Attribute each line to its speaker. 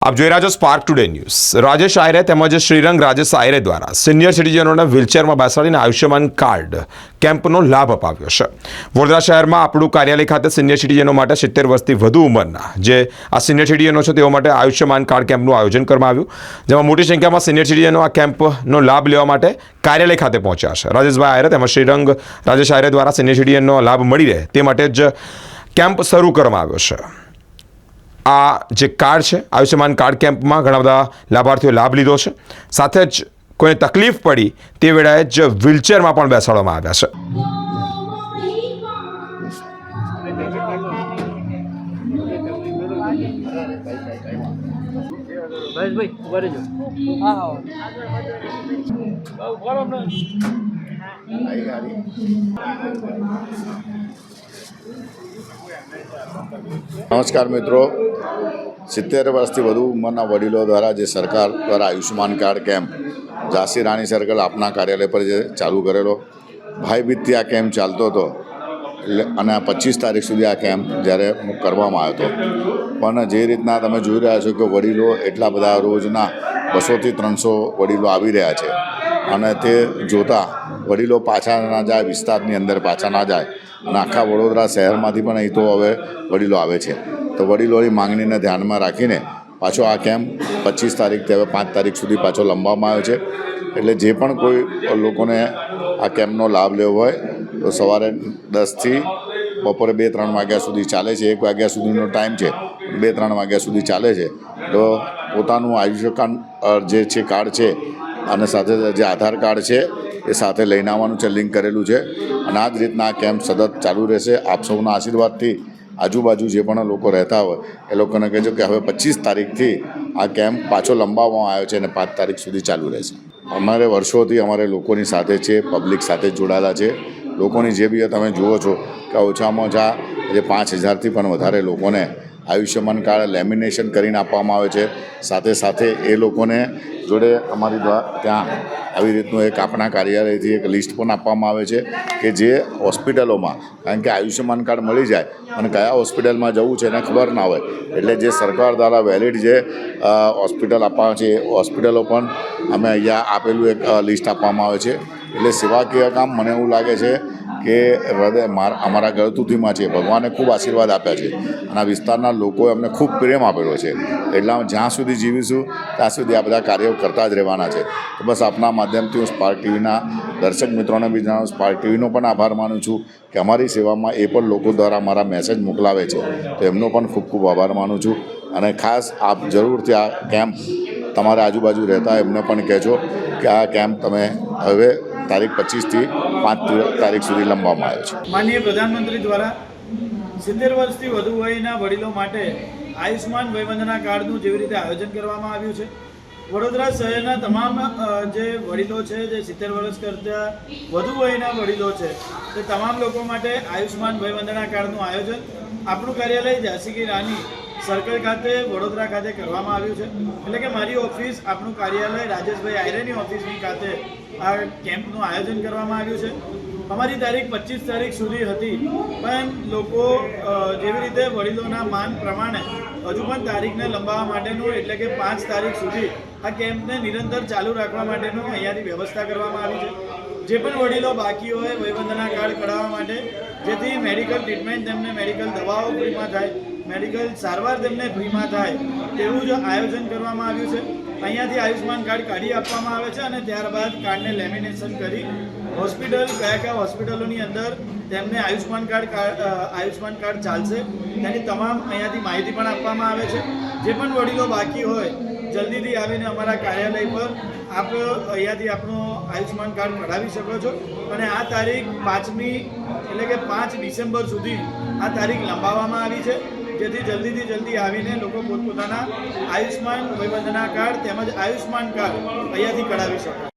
Speaker 1: આપ જોઈ રહ્યા છો Spark Today News Rajesh Ayre તેમજ શ્રીરંગ રાજેશ આયરે દ્વારા સિનિયર સિટીઝનોને વ્હીલચેરમાં બેસાડીને આયુષ્યમાન કાર્ડ કેમ્પનો લાભ અપાવ્યો છે. વડોદરા શહેરમાં આપણું કાર્યાલય ખાતે સિનિયર સિટીઝનો માટે સિત્તેર વર્ષથી વધુ ઉંમરના જે આ સિનિયર સિટીઝનો છે તેઓ માટે આયુષ્યમાન કાર્ડ કેમ્પનું આયોજન કરવામાં આવ્યું. જેમાં મોટી સંખ્યામાં સિનિયર સિટીઝનો આ કેમ્પનો લાભ લેવા માટે કાર્યાલય ખાતે પહોંચ્યા છે. રાજેશભાઈ આયરે તેમજ શ્રીરંગ રાજેશ આયરે દ્વારા સિનિયર સિટીઝનનો લાભ મળી રહે તે માટે જ કેમ્પ શરૂ કરવામાં આવ્યો છે. આ જે કાર્ડ છે આયુષ્યમાન કાર્ડ કેમ્પમાં ઘણા બધા લાભાર્થીઓ લાભ લીધો છે. સાથે જ કોઈને તકલીફ પડી તે વેળાએ જ વ્હીલચેરમાં પણ બેસાડવામાં આવ્યા છે.
Speaker 2: ભાઈ
Speaker 3: નમસ્કાર મિત્રો. સિત્તેર વર્ષથી વધુ ઉંમરના વડીલો દ્વારા જે સરકાર દ્વારા Ayushman card camp, Jhansi Rani circle આપના કાર્યાલય પર જે ચાલુ કરેલો ભાઈબીજથી આ કેમ્પ ચાલતો હતો. એટલે અને પચીસ તારીખ સુધી આ કેમ્પ જ્યારે કરવામાં આવ્યો હતો. પણ જે રીતના તમે જોઈ રહ્યા છો કે વડીલો એટલા બધા રોજના બસોથી ત્રણસો વડીલો આવી રહ્યા છે. અને તે જોતાં વડીલો પાછા ના જાય, વિસ્તારની અંદર પાછા ના જાય. અને આખા વડોદરા શહેરમાંથી પણ અહીં તો હવે વડીલો આવે છે. તો વડીલોની માંગણીને ધ્યાનમાં રાખીને પાછો આ કેમ્પ પચીસ તારીખથી હવે પાંચ તારીખ સુધી પાછો લંબાવવામાં આવ્યો છે. એટલે જે પણ કોઈ લોકોને આ કેમ્પનો લાભ લેવો હોય, તો સવારે દસથી બપોરે બે ત્રણ વાગ્યા સુધી ચાલે છે. એક વાગ્યા સુધીનો ટાઈમ છે. બે ત્રણ વાગ્યા સુધી ચાલે છે. તો પોતાનું આયુષ્યકાન જે છે, કાર્ડ છે અને સાથે જે આધાર કાર્ડ છે, એ સાથે લઈને આવવાનું છે, લિંક કરેલું છે. અને આ જ રીતના આ કેમ્પ સતત ચાલુ રહેશે. આપ સૌના આશીર્વાદથી આજુબાજુ જે પણ લોકો રહેતા હોય, એ લોકોને કહેજો કે હવે પચીસ તારીખથી આ કેમ્પ પાછો લંબાવવામાં આવ્યો છે અને પાંચ તારીખ સુધી ચાલુ રહેશે. અમારે વર્ષોથી અમારે લોકોની સાથે છે, પબ્લિક સાથે જોડાયેલા છે. લોકોની જે બી તમે જુઓ છો કે ઓછામાં ઓછા જે પાંચ હજારથી પણ વધારે લોકોને આયુષ્યમાન કાર્ડ લેમિનેશન કરીને આપવામાં આવે છે. સાથે સાથે એ લોકોને જોડે અમારી દ્વારા ત્યાં આવી રીતનું એક આપણા કાર્યાલયથી એક લિસ્ટ પણ આપવામાં આવે છે કે જે હોસ્પિટલોમાં, કારણ કે આયુષ્યમાન કાર્ડ મળી જાય અને કયા હોસ્પિટલમાં જવું છે એને ખબર ના હોય. એટલે જે સરકાર દ્વારા વેલિડ જે હોસ્પિટલ આપવામાં છે, એ હોસ્પિટલો પણ અમે અહીંયા આપેલું એક લિસ્ટ આપવામાં આવે છે. એટલે સેવાકીય કામ મને એવું લાગે છે કે હૃદય માર, અમારા ગળતુથીમાં છે. ભગવાને ખૂબ આશીર્વાદ આપ્યા છે. અને આ વિસ્તારના લોકોએ અમને ખૂબ પ્રેમ આપેલો છે. એટલે અમે જ્યાં સુધી જીવીશું, ત્યાં સુધી આ બધા કાર્યો કરતા જ રહેવાના છે. તો બસ આપના માધ્યમથી હું સ્પાર્ક ટીવીના દર્શક મિત્રોને બી જણાવું સ્પાર્ક ટીવીનો પણ આભાર માનું છું કે અમારી સેવામાં એ પણ લોકો દ્વારા મારા મેસેજ મોકલાવે છે. તો એમનો પણ ખૂબ ખૂબ આભાર માનું છું. અને ખાસ આપ જરૂરથી આ કેમ્પ તમારા આજુબાજુ રહેતા એમને પણ કહેજો કે આ કેમ્પ તમે હવે તારીખ પચીસથી પાંચ તારીખ સુધી લંબાવવામાં આવ્યો છે.
Speaker 4: માનનીય પ્રધાનમંત્રી દ્વારા સિત્તેર વર્ષથી વધુ વયના વડીલો માટે આયુષ્માન વયવંદના કાર્ડનું જેવી રીતે આયોજન કરવામાં આવ્યું છે. વડોદરા શહેરના તમામ જે વડીલો છે, જે સિત્તેર વર્ષ કરતાં વધુ વયના વડીલો છે, તે તમામ લોકો માટે આયુષ્માન વયવંદના કાર્ડનું આયોજન. આપણું કાર્યાલય ઝાંસી રાની સર્કલ ખાતે, વડોદરા ખાતે કરવામાં આવ્યું છે. એટલે કે મારી ઓફિસ આપણું કાર્યાલય રાજેશભાઈ આયરેની ઓફિસની ખાતે આ કેમ્પનું આયોજન કરવામાં આવ્યું છે. અમારી તારીખ પચીસ તારીખ સુધી હતી, પણ લોકો જેવી રીતે વડીલોના માન પ્રમાણે હજુ પણ તારીખને લંબાવવા માટેનું, એટલે કે પાંચ તારીખ સુધી આ કેમ્પને નિરંતર ચાલુ રાખવા માટેનું અહીંયાથી વ્યવસ્થા કરવામાં આવી છે. જે પણ વડીલો બાકી હોય, વયવંદના કાર્ડ કઢાવવા માટે, જેથી મેડિકલ ટ્રીટમેન્ટ તેમને મેડિકલ દવાઓ ફ્રીમાં થાય મેડિકલ સારવાર તેમને ફ્રીમાં થાય તેવું જ આયોજન કરવામાં આવ્યું છે. અહીંયાથી આયુષ્માન કાર્ડ કાઢી આપવામાં આવે છે અને ત્યારબાદ કાર્ડને લેમિનેશન કરી હોસ્પિટલ, કયા કયા હોસ્પિટલોની અંદર તેમને આયુષ્માન કાર્ડ આયુષ્યમાન કાર્ડ ચાલશે તેની તમામ અહીંયાથી માહિતી પણ આપવામાં આવે છે. જે પણ વડીલો બાકી હોય, જલ્દીથી આવીને અમારા કાર્યાલય પર આપ અહીંયાથી આપણો આયુષ્માન કાર્ડ કઢાવી શકો છો. અને આ તારીખ પાંચમી, એટલે કે પાંચ ડિસેમ્બર સુધી આ તારીખ લંબાવવામાં આવી છે. જેથી જલ્દીથી જલ્દી આવીને લોકો પોતપોતાના આયુષ્યમાન વયવંદના કાર્ડ તેમજ આયુષ્યમાન કાર્ડ અહીંયાથી કઢાવી શકે.